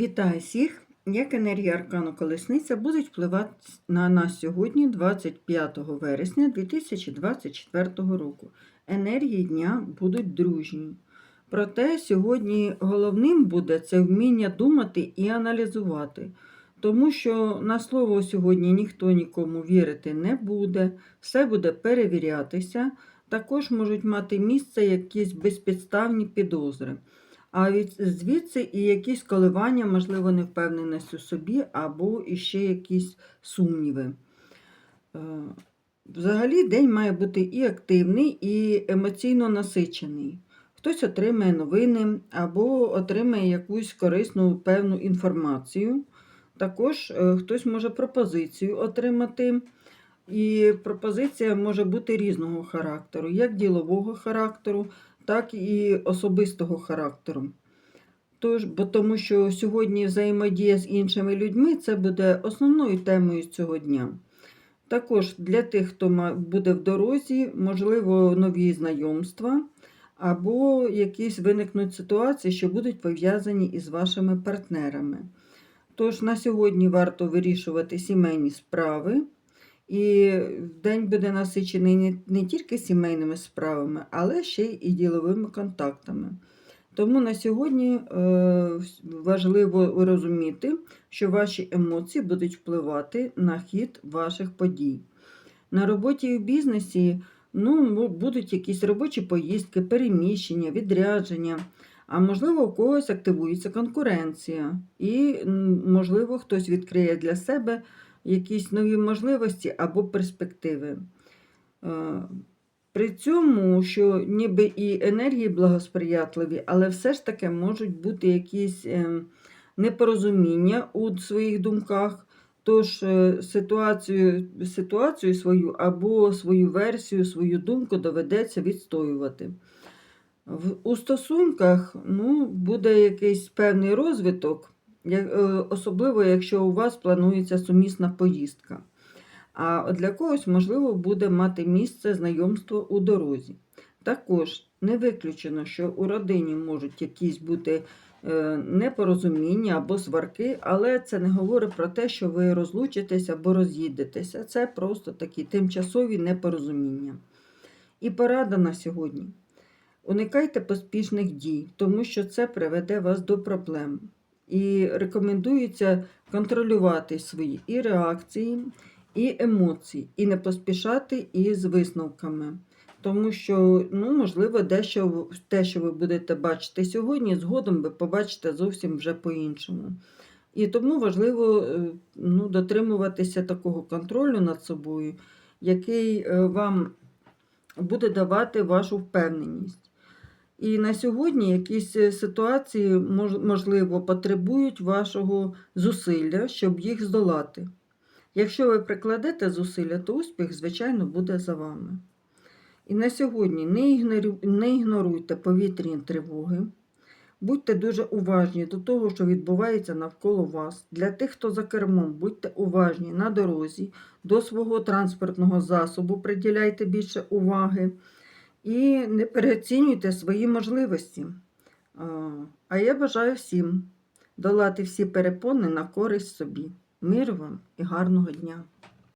Вітаю всіх! Як енергія аркану колесниця будуть впливати на нас сьогодні, 25 вересня 2024 року. Енергії дня будуть дружні. Проте сьогодні головним буде це вміння думати і аналізувати, тому що на слово сьогодні ніхто нікому вірити не буде, все буде перевірятися. Також можуть мати місце якісь безпідставні підозри. А від звідси і якісь коливання, можливо, невпевненість у собі, або іще якісь сумніви. Е, Взагалі, день має бути і активний, і емоційно насичений. Хтось отримає новини або отримає якусь корисну певну інформацію. Також е, хтось може пропозицію отримати. І пропозиція може бути різного характеру, як ділового характеру, так і особистого характеру. Тож, бо тому що сьогодні взаємодія з іншими людьми це буде основною темою цього дня. Також для тих, хто буде в дорозі, можливо, нові знайомства, або якісь виникнуть ситуації, що будуть пов'язані із вашими партнерами. Тож на сьогодні варто вирішувати сімейні справи. І день буде насичений не, не тільки сімейними справами, але ще й діловими контактами. Тому на сьогодні е, важливо розуміти, що ваші емоції будуть впливати на хід ваших подій. На роботі і в бізнесі ну, будуть якісь робочі поїздки, переміщення, відрядження. А можливо, у когось активується конкуренція, і, можливо, хтось відкриє для себе якісь нові можливості або перспективи. Е, При цьому, що ніби і енергії благосприятливі, але все ж таки можуть бути якісь е, непорозуміння у своїх думках. Тож е, ситуацію, ситуацію свою або свою версію, свою думку доведеться відстоювати. У стосунках ну, буде якийсь певний розвиток, особливо якщо у вас планується сумісна поїздка. А для когось, можливо, буде мати місце знайомство у дорозі. Також не виключено, що у родині можуть якісь бути е, непорозуміння або сварки, але це не говорить про те, що ви розлучитесь або роз'їдетеся. Це просто такі тимчасові непорозуміння. І порада на сьогодні. Уникайте поспішних дій, тому що це приведе вас до проблем. І рекомендується контролювати свої і реакції, і емоції, і не поспішати із висновками. Тому що, ну, можливо, дещо те, що ви будете бачити сьогодні, згодом ви побачите зовсім вже по-іншому. І тому важливо е, ну, дотримуватися такого контролю над собою, який е, вам буде давати вашу впевненість. І на сьогодні якісь е, ситуації, можливо, потребують вашого зусилля, щоб їх здолати. Якщо ви прикладете зусилля, то успіх, звичайно, буде за вами. І на сьогодні не, ігноруйте повітряні тривоги. Будьте дуже уважні до того, що відбувається навколо вас. Для тих, хто за кермом, будьте уважні на дорозі, до свого транспортного засобу приділяйте більше уваги і не переоцінюйте свої можливості. А, я бажаю всім долати всі перепони на користь собі. Миру вам і гарного дня!